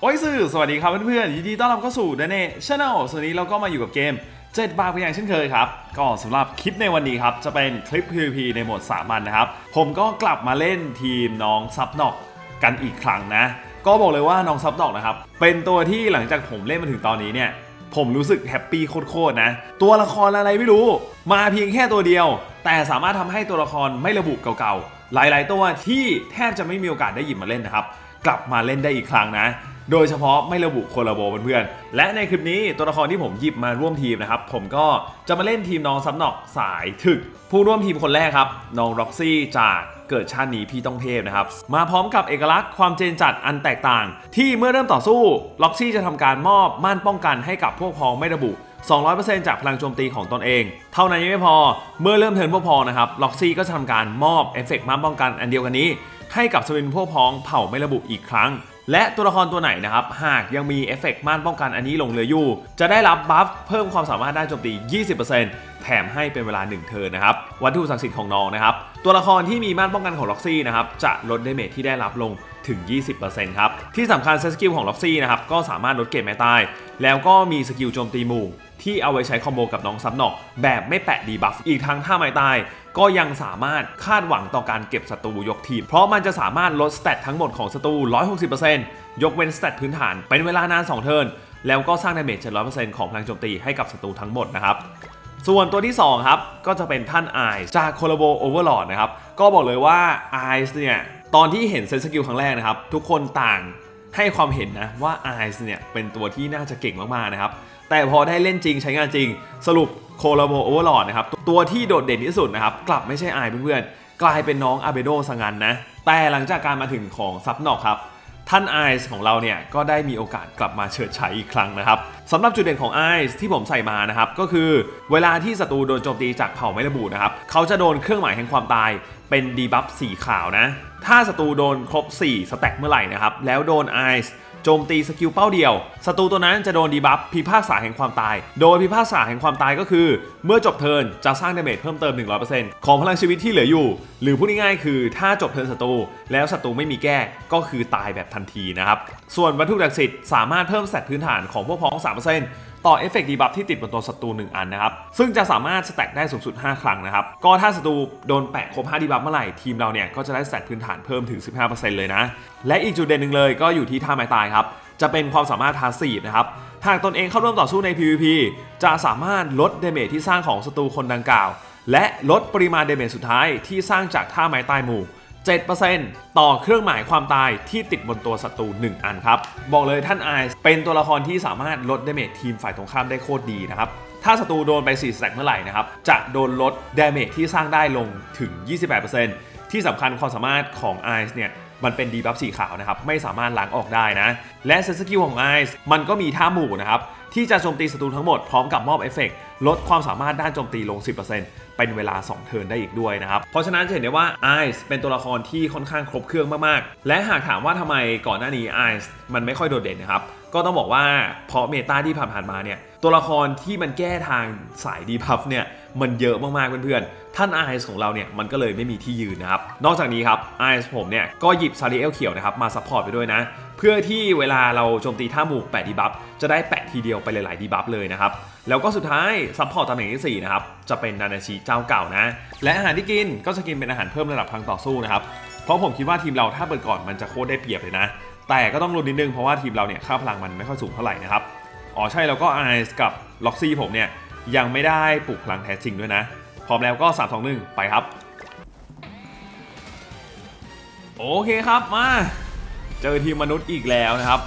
โอ้ยสื่อสวัสดีครับเพื่อนๆยินดีต้อนรับเข้าสู่เดนเน่ชาแนลส่วนนี้เราก็มาอยู่กับเกม 7 บาทเพียงอย่างเช่นเคยครับ ก็สำหรับคลิปในวันนี้ครับ จะเป็นคลิป PVP ในโหมดสามัญนะครับ ผมก็กลับมาเล่นทีมน้องซับนอกกันอีกครั้งนะ ก็บอกเลยว่าน้องซับนอกนะครับ เป็นตัวที่หลังจากผมเล่นมาถึงตอนนี้เนี่ย ผมรู้สึกแฮปปี้โคตรๆนะ ตัวละครอะไรไม่รู้ มาเพียงแค่ตัวเดียว แต่สามารถทำให้ตัวละครไม่ระบุเก่าๆ หลาย ๆ ตัวที่แทบจะไม่มีโอกาสได้หยิบมาเล่นนะครับ กลับมาเล่นได้อีกครั้งนะ โดยเฉพาะไม่ระบุโคลาโบเพื่อนๆ และในคลิปนี้ตัวละครที่ผมหยิบมาร่วมทีมนะครับ ผมก็จะมาเล่นทีมน้องซับนอกสายถึก ผู้ร่วมทีมคนแรกครับ น้องร็อกซี่จากเกิดชาตินี้พี่ต้องเทพนะครับ มาพร้อมกับเอกลักษณ์ความเจนจัดอันแตกต่าง ที่เมื่อเริ่มต่อสู้ล็อกซี่จะทำการมอบม่านป้องกันให้กับพวกพ้องไม่ระบุ 200%จากพลังโจมตีของตนเอง เท่านั้นยังไม่พอเมื่อเริ่มเทินพวกพ้องนะครับล็อกซี่ก็จะทำการมอบเอฟเฟกต์ม่านป้องกันอันเดียวกันนี้ให้กับสวินพวกพ้องเผ่าไม่ระบุอีกครั้ง และตัวละครตัวไหนนะครับ หากยังมีเอฟเฟกต์ม่านป้องกันอันนี้ลงเหลืออยู่ จะได้รับบัฟเพิ่มความสามารถด้านโจมตี 20%แถมให้เป็นเวลา 1 เทิร์นนะครับ วัตถุศักดิ์สิทธิ์ของน้องนะครับ ตัวละครที่มีม่านป้องกันของล็อกซี่นะครับ จะลดเดเมจที่ได้รับลงถึง 20%ครับ ที่สำคัญสกิลของล็อกซี่นะครับ ก็สามารถลดเกรดแม้ตาย แล้วก็มีสกิลโจมตีหมู่ที่เอาไว้ใช้คอมโบกับน้องซับนอกแบบไม่แปะดีบัฟอีกทั้งถ้าไม่ตาย ก็ยังสามารถคาดหวังต่อการเก็บศัตรูยกทีม เพราะมันจะสามารถลดสเตตทั้งหมดของศัตรู 160%ยกเว้นสเตตพื้นฐาน เป็นเวลานาน 2 เทิร์น แล้วก็สร้างดาเมจ700%ของพลังโจมตีให้กับศัตรูทั้งหมดนะครับส่วนตัวที่ 2 ครับ ก็จะเป็นท่านไอซ์จากโคลโบโอเวอร์ลอดนะครับ ก็บอกเลยว่าไอซ์เนี่ย ตอนที่เห็นเซนสกิลครั้งแรกนะครับ ทุกคนต่างให้ความเห็นนะว่าไอซ์เนี่ย เป็นตัวที่น่าจะเก่งมาก ๆ นะครับ แต่พอได้เล่นจริงใช้งานจริง สรุปโคลโบโอเวอร์ลอดนะครับตัวที่โดดเด่นที่สุดนะครับ กลับไม่ใช่อซ์เพื่อนๆ กลายเป็นน้องอาเบโดซะงั้นนะ แต่หลังจากการมาถึงของซับนอกครับท่านไอซ์ของเราเนี่ยก็ได้มีโอกาสกลับมาเฉิดฉายอีกครั้งนะครับสำหรับจุดเด่นของไอซ์ที่ผมใส่มานะครับก็คือเวลาที่ศัตรูโดนโจมตีจากเผ่าไม่ระบุนะครับเขาจะโดนเครื่องหมายแห่งความตายเป็นดีบัฟสีขาวนะ ถ้าศัตรูโดนครบ 4 สแต็กเมื่อไหร่นะครับแล้วโดนไอซ์ โจมตีสกิลเป้าเดียวศัตรูตัวนั้นจะโดนดีบัฟพิพากษาแห่งความตาย โดยพิพากษาแห่งความตายก็คือ เมื่อจบเทิร์นจะสร้างดาเมจเพิ่มเติม 100%ของพลังชีวิตที่เหลืออยู่ หรือพูดง่ายๆคือถ้าจบเทิร์นศัตรูแล้วศัตรูไม่มีแก้ก็คือตายแบบทันทีนะครับส่วนวัตถุดักสิทธิ์สามารถเพิ่มสแตพื้นฐานของพวกพ้อง 3% ต่อเอฟเฟกต์ดีบัฟที่ติดบนตัวศัตรู1อันนะครับ ซึ่งจะสามารถสแต็กได้สูงสุด 5 ครั้งนะครับ ก็ถ้าศัตรูโดนแปะครบ5ดีบัฟเมื่อไหร่ ทีมเราเนี่ยก็จะได้สแตทพื้นฐานเพิ่มถึง 15%เลยนะ และอีกจุดเด่นหนึ่งเลยก็อยู่ที่ท่าไม้ตายครับ จะเป็นความสามารถพาสซีฟนะครับ หากตนเองเข้าร่วมต่อสู้ใน PVP จะสามารถลดเดเมจที่สร้างของศัตรูคนดังกล่าว และลดปริมาณเดเมจสุดท้ายที่สร้างจากท่าไม้ตายหมู่ 7%ต่อเครื่องหมายความตายที่ติดบนตัวศัตรู 1 อันครับ บอกเลยท่านไอซ์เป็นตัวละครที่สามารถลดเดเมจทีมฝ่ายตรงข้ามได้โคตรดีนะครับ ถ้าศัตรูโดนไป 4 สแต็กเมื่อไหร่นะครับ จะโดนลดเดเมจที่สร้างได้ลงถึง 28%ที่สำคัญความสามารถของไอซ์เนี่ยมันเป็นดีบัฟสีขาวนะครับไม่สามารถล้างออกได้นะ และเซสกิลของไอซ์มันก็มีท่าหมู่นะครับที่จะโจมตีศัตรูทั้งหมดพร้อมกับมอบเอฟเฟกต์ลดความสามารถด้านโจมตีลง 10% เป็นเวลา 2 เทิร์นได้อีกด้วยนะครับ เพราะฉะนั้นจะเห็นได้ว่าไอซ์เป็นตัวละครที่ค่อนข้างครบเครื่องมากๆ และหากถามว่าทำไมก่อนหน้านี้ไอซ์มันไม่ค่อยโดดเด่นนะครับ ก็ต้องบอกว่าเพราะเมตาที่ผ่านๆมาเนี่ยตัวละครที่มันแก้ทางสายดีพัฟเนี่ยมันเยอะมากๆเพื่อนๆ ท่านไอซ์ของเราเนี่ยมันก็เลยไม่มีที่ยืนนะครับ นอกจากนี้ครับไอซ์ผมเนี่ยก็หยิบซาริเอลเขียวนะครับมาซัพพอร์ตไปด้วยนะ เพื่อที่เวลาเราโจมตีท่าหมู่แปะดีบัฟจะได้ ทีเดียวไปหลาย ๆ ดีบัฟเลยนะครับ แล้วก็สุดท้ายซัพพอร์ตตำแหน่งที่ 4 นะครับ จะเป็นนานาชิเจ้าเก่านะ และอาหารที่กินก็จะกินเป็นอาหารเพิ่มระดับพลังต่อสู้นะครับ เพราะผมคิดว่าทีมเราถ้าเปิดก่อนมันจะโคตรได้เปรียบเลยนะ แต่ก็ต้องรุนนิดนึงเพราะว่าทีมเราเนี่ยค่าพลังมันไม่ค่อยสูงเท่าไหร่นะครับ อ๋อใช่แล้วก็ไอซ์กับล็อกซี่ผมเนี่ยยังไม่ได้ปลุกพลังแท้จริงด้วยนะ พร้อมแล้วก็3 2 1ไปครับ โอเคครับมา เจอทีมมนุษย์อีกแล้วนะครับ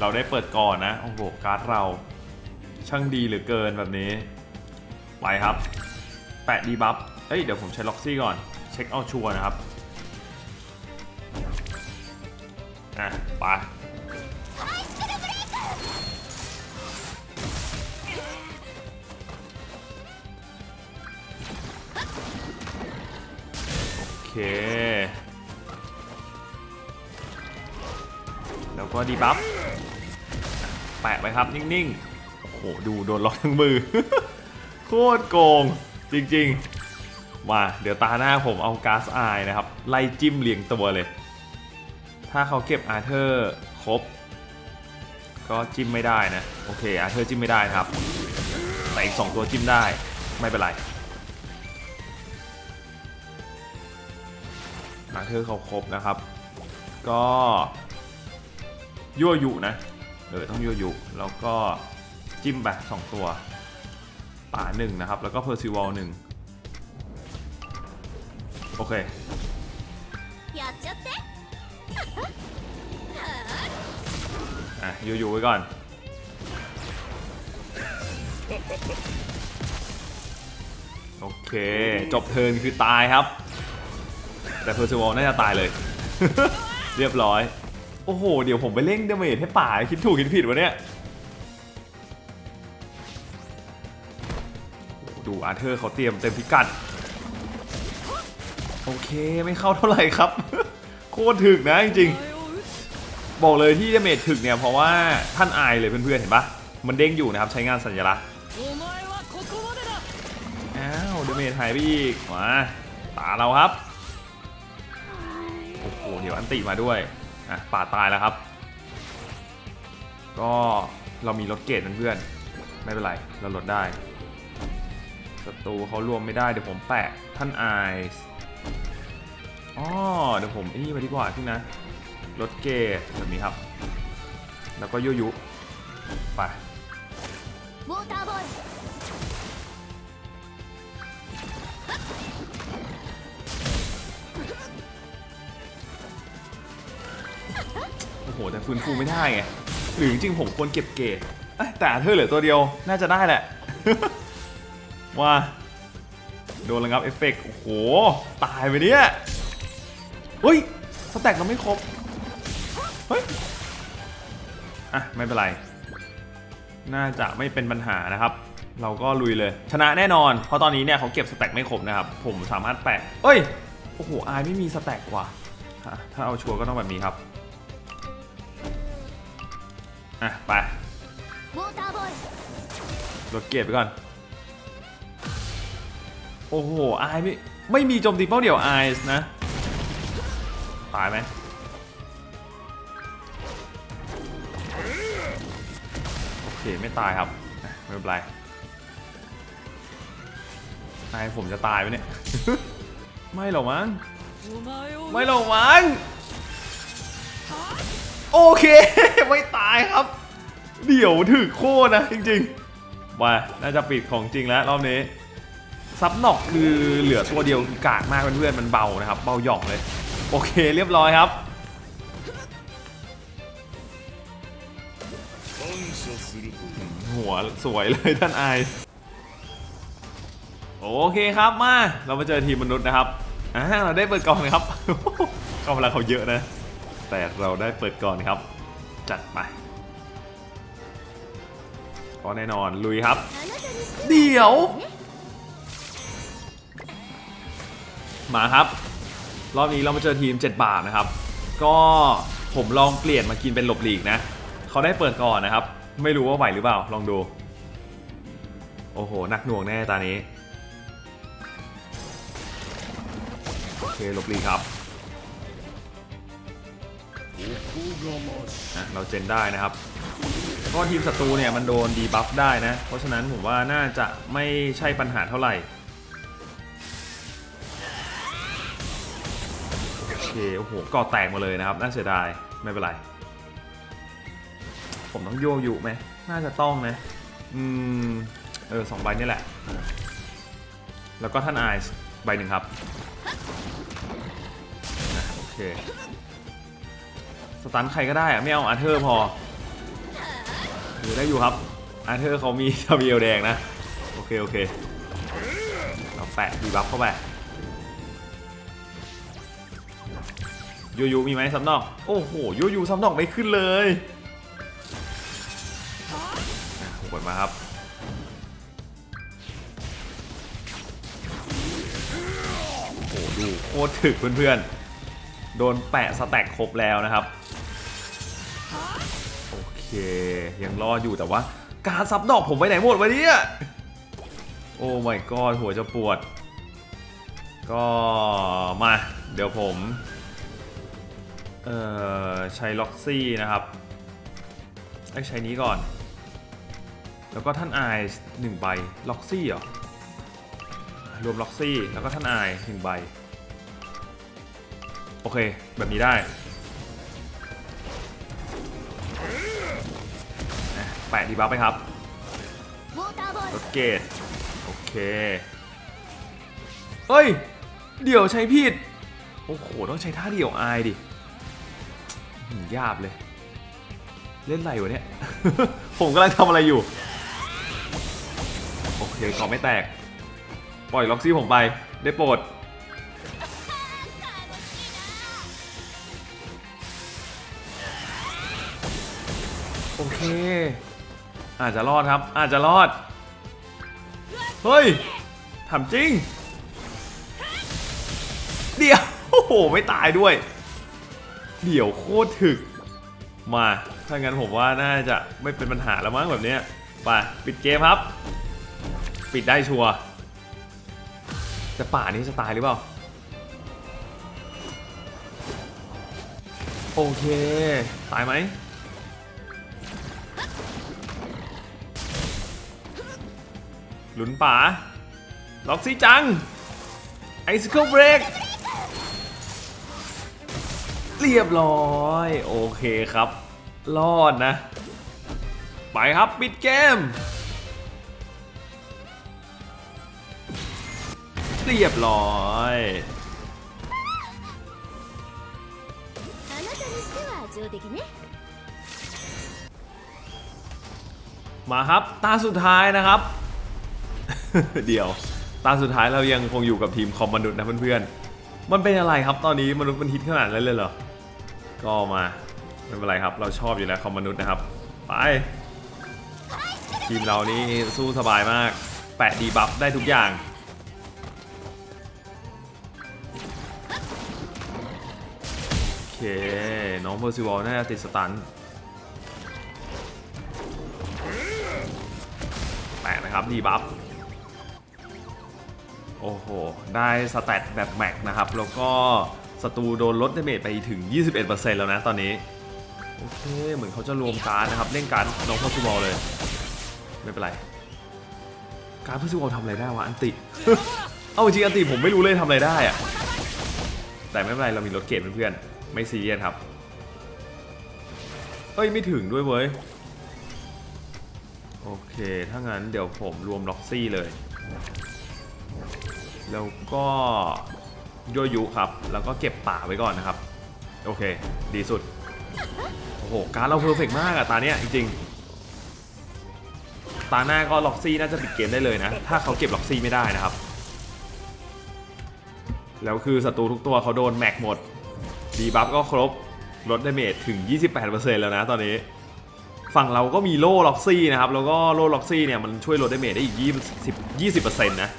เราได้เปิดก่อนนะ โอ้โห การ์ดเรา ช่างดีเหลือเกินแบบนี้ ไปครับ แปะดีบัฟ เอ้ย เดี๋ยวผมใช้ล็อกซี่ก่อน เช็คเอาชัวร์นะครับอะไปโอเค แล้วก็ดีบัฟ แปะไปครับนิ่งๆ โอ้โห ดูโดนล็อกทั้งมือ โคตรโกง จริงๆ มาเดี๋ยวตาหน้าผมเอาก๊าซอายนะครับ ไล่จิ้มเรียงตัวเลย ถ้าเขาเก็บอาร์เธอร์ครบ ก็จิ้มไม่ได้นะ โอเคอาร์เธอร์จิ้มไม่ได้ครับ แต่อีก 2 ตัวจิ้มได้ไม่เป็นไรอาร์เธอร์เขาครบนะครับ ก็ยั่วยุนะ เออต้องโยโย่แล้วก็จิ้มไปสองตัว ป่าหนึ่งนะครับ แล้วก็เพอร์ซิวอลหนึ่งโอเคอะโยโย่ไว้ก่อนโอเค จบเทินคือตายครับ แต่เพอร์ซิวอลน่าจะตายเลย เรียบร้อย โอ้โห เดี๋ยวผมไปเล่นเดเมจให้ป่าคิดถูกคิดผิดวะเนี่ยดูอาร์เธอร์เขาเตรียมเต็มพิกัด โอเคไม่เข้าเท่าไหร่ครับ โคตรถึกนะจริงๆ บอกเลยที่เดเมจถึกเนี่ย เพราะว่าท่านอายเลยเพื่อนๆ เห็นปะมันเด้งอยู่นะครับ ใช้งานสัญลักษณ์อ้าวเดเมจหายไปอีกมาตาเราครับ โอ้โห เดี๋ยวอันติมาด้วย อะป่าตายแล้วครับ ก็เรามีลดเกรดเพื่อนๆไม่เป็นไร เราลดได้ศัตรูเขารวมไม่ได้เดี๋ยวผมแปะท่านไอายอ๋อเดี๋ยวผมไอ้นี่มาดีกว่าที่นะลดเกรดแบบนี้ครับ แล้วก็ยุยุไป โอ้โห แต่ฟื้นฟูไม่ได้ไง หรือจริงๆผมควรเก็บเกรดเอ้ยแต่เธอเหลือตัวเดียว น่าจะได้แหละ ว่า โดนระงับเอฟเฟกต์โอ้โห ตายไปเนี่ยเฮ้ยสแต็กเราไม่ครบ เฮ้ย อะ ไม่เป็นไร น่าจะไม่เป็นปัญหานะครับ เราก็ลุยเลย ชนะแน่นอน เพราะตอนนี้เนี่ยเขาเก็บสแต็กไม่ครบนะครับ ผมสามารถแปะเอ้ย โอ้โห อายไม่มีสแต็กว่ะอะถ้าเอาชัวร์ก็ต้องแบบนี้ครับ อะ ไปรดดเกียรไปก่อน โอ้โหไอไม่ไม่มีโจมตีเป้าเดียวไอส์นะ ตายไหมโอเค ไม่ตายครับ ไม่เป็นไรไอผมจะตายไปเนี่ย ไม่หรอกมั้งไม่หรอกมั้ง โอเค ไม่ตายครับ เดี๋ยวถือโค่นะจริงๆมาน่าจะปิดของจริงแล้วรอบนี้ ซับนอกคือเหลือตัวเดียวคือกากมากเพื่อนๆมันเบานะครับ เบาหย่องเลย โอเคเรียบร้อยครับหัวสวยเลยท่านไอโอเคครับมา เรามาเจอทีมมนุษย์นะครับอ่าเราได้เปิดกล่องนะครับกำลังเขาเยอะนะ แต่เราได้เปิดก่อนครับ จัดไปก็แน่นอนลุยครับ เดี๋ยว มาครับ รอบนี้เรามาเจอทีม 7 บาทนะครับ ก็ผมลองเปลี่ยนมากินเป็นหลบหลีกนะเขาได้เปิดก่อนนะครับ ไม่รู้ว่าไหวหรือเปล่าลองดู โอ้โหนักหน่วงแน่ตานี้โอเคหลบหลีกครับ อะเราเจนได้นะครับเพราะว่าทีมศัตรูเนี่ยมันโดนดีบัฟได้นะ เพราะฉะนั้นผมว่าน่าจะไม่ใช่ปัญหาเท่าไหร่ โอเค โอ้โหก่อแตกมาเลยนะครับ น่าเสียดาย ไม่เป็นไร ผมต้องโยยุไหม น่าจะต้องนะ อืม เออสองใบนี่แหละ แล้วก็ท่านไอซ์ใบหนึ่งครับ โอเค สตันใครก็ได้อะไม่เอาอาเธอร์พออยู่ได้อยู่ครับ อาเธอร์เขามีทาเบียลแดงนะ โอเค โอเคเราแปะดีบัฟเข้าไปยูยูมีไหมซับนอก โอ้โหยูยูซับนอกไม่ขึ้นเลยกดมาครับโอ้ดูโคตรถึกเพื่อนๆ โดนแปะสแต็กครบแล้วนะครับ เค ยังรออยู่แต่ว่า การซับดอกผมไปไหนหมดวะเนี่ยโอ้ my god หัวจะปวด ก็มา เดี๋ยวผม เอ่อ ใช้ล็อกซี่นะครับไอ้ใช้นี้ก่อน แล้วก็ท่านไอหนึ่งใบล็อกซี่เหรอ รวมล็อกซี่ แล้วก็ท่านไอหนึ่งใบ โอเค แบบนี้ได้ แปะดีบัฟไปครับรถเกตโอเคเฮ้ย เดี๋ยวใช้ผิด โอ้โห ต้องใช้ท่าเดี่ยวอายดิยาบเลย เล่นไรวะเนี่ย ผมกำลังทำอะไรอยู่ โอเคกอไม่แตก ปล่อยล็อกซี่ผมไป ได้โปรดโอเค อาจจะรอดครับ อาจจะรอด เฮ้ยถามจริง เดี๋ยว โอ้โห ไม่ตายด้วย เดี๋ยวโคตรถึก มา ถ้างั้นผมว่าน่าจะไม่เป็นปัญหาแล้วมั้งแบบนี้ไปปิดเกมครับ ปิดได้ชัวร์แต่ป่านี้จะตายหรือเปล่า โอเค ตายไหม หลุนป่าล็อกซี่จัง ไอซิเคิลเบรกเรียบร้อย โอเคครับ รอดนะ ไปครับปิดเกม เรียบร้อยมาครับ ตาสุดท้ายนะครับ เดี๋ยว ตาสุดท้ายเรายังคงอยู่กับทีมคอมมนุษย์นะเพื่อนๆ มันเป็นอะไรครับตอนนี้มนุษย์มันฮิตขนาดนั้นเลยเหรอ ก็มาไม่เป็นไรครับ เราชอบอยู่แล้วคอมมนุษย์นะครับ ไป ทีมเรานี่สู้สบายมาก แปะดีบัฟได้ทุกอย่างโอเค น้องเพอร์ซิวอลน่าจะติดสตันแปะนะครับดีบัฟ โอ้โห ได้สแตทแบบแม็กนะครับ แล้วก็ศัตรูโดนลดดาเมจไปถึง 21%แล้วนะตอนนี้ โอเค เหมือนเขาจะรวมการดนะครับ เล่นการดน้องพอซิบอลเลย ไม่เป็นไร การพอซิบอลทำอะไรได้วะ อันติ เอาจริงอันติผมไม่รู้เลยทำอะไรได้อะแต่ไม่เป็นไรเรามีรถเกตเพื่อนๆไม่ซีเรียสครับ เอ้ยไม่ถึงด้วยเว้ย โอเค ถ้างั้นเดี๋ยวผมรวมล็อกซี่เลย แล้วก็โยยุครับ แล้วก็เก็บป่าไว้ก่อนนะครับ โอเค ดีสุด โอ้โห การเราเพอร์เฟกมากอะตาเนี้ยจริงๆ ตาหน้าก็ล็อกซี่น่าจะปิดเกมได้เลยนะ ถ้าเขาเก็บล็อกซี่ไม่ได้นะครับ แล้วคือศัตรูทุกตัวเขาโดนแม็กหมด ดีบัฟก็ครบ ลดดาเมจถึง 28%แล้วนะตอนนี้ ฝั่งเราก็มีโล่ล็อกซี่นะครับ แล้วก็โล่ล็อกซี่เนี่ยมันช่วยลดดาเมจได้อีก 20 20%นะ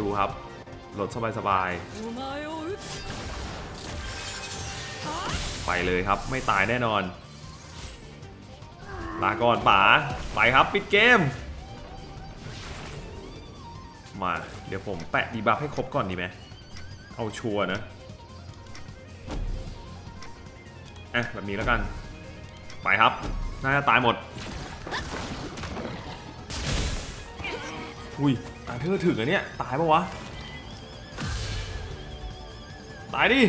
ดูครับหลดสบายๆไปเลยครับไม่ตายแน่นอน ลาก่อนป๋าไปครับปิดเกม มาเดี๋ยวผมแปะดีบัฟให้ครบก่อนดีไหมเอาชัวร์นะอะแบบนี้แล้วกัน ไปครับ น่าจะตายหมด อุ้ย อาเธอถึงอะเนี่ย ตายปะวะ ตายดิ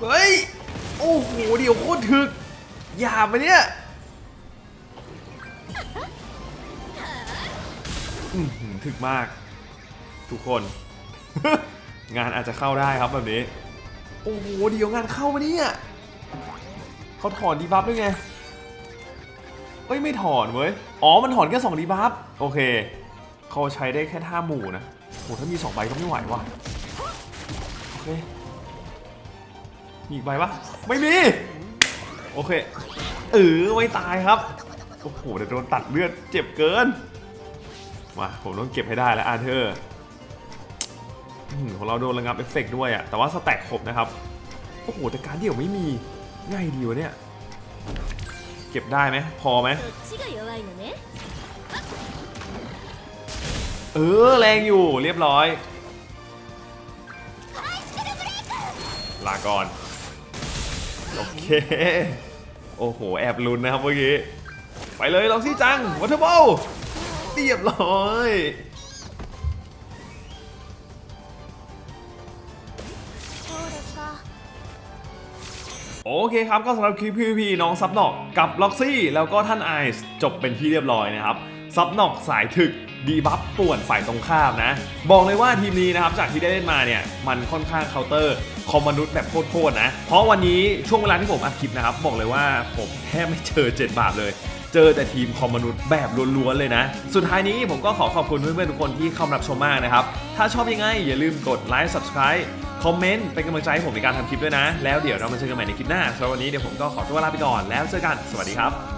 เฮ้ย โอ้โห เดี๋ยวโคตรถึกหยาบไปเนี่ยถึกมาก ทุกคน งานอาจจะเข้าได้ครับแบบนี้ โอ้โห เดี๋ยวงานเข้ามาเนี่ยเขาถอนดีบัฟด้วยไง เอ้ยไม่ถอนเว้ย อ๋อมันถอนแค่2ดีบัฟโอเค เขาใช้ได้แค่ท่าหมู่นะโหถ้ามี2ใบก็ไม่ไหวว่ะ โอเค มีอีกใบปะไม่มี โอเค เออไม่ตายครับ โอ้โหเดี๋ยวโดนตัดเลือดเจ็บเกิน มาผมต้องเก็บให้ได้แล้วอาเธอร์ของเราโดนระงับเอฟเฟกต์ด้วยอะแต่ว่าสแต็กครบนะครับ โอ้โหแต่การเดี่ยวไม่มี ง่ายดีวะเนี่ย เก็บได้ไหมพอไหมเออแรงอยู่เรียบร้อย ลาก่อน โอเค โอ้โห แอบลุ้นนะครับเมื่อกี้ ไปเลยลองซี่จัง วัตเทอร์บอลเรียบร้อย โอเคครับก็สำหรับคลิป PVP น้องซับนอกกับล็อกซี่แล้วก็ท่านไอซ์จบเป็นที่เรียบร้อยนะครับซับนอกสายถึกดีบัฟป่วนฝ่ายตรงข้ามนะ บอกเลยว่าทีมนี้นะครับจากที่ได้เล่นมาเนี่ย มันค่อนข้างเคาน์เตอร์คอมมนุษย์แบบโคตรๆนะ เพราะวันนี้ช่วงเวลาที่ผมอัดคลิปนะครับ บอกเลยว่าผมแทบไม่เจอเจ็ดบาทเลย เจอแต่ทีมคอมมนุษย์แบบล้วนๆเลยนะ สุดท้ายนี้ผมก็ขอขอบคุณเพื่อนๆทุกคนที่เข้ารับชมมากนะครับ ถ้าชอบยังไงอย่าลืมกดไลค์ subscribe คอมเมนต์เป็นกำลังใจให้ผมในการทำคลิปด้วยนะ แล้วเดี๋ยวเรามาเจอกันใหม่ในคลิปหน้าสำหรับวันนี้เดี๋ยวผมก็ขอตัวลาไปก่อนแล้วเจอกันสวัสดีครับ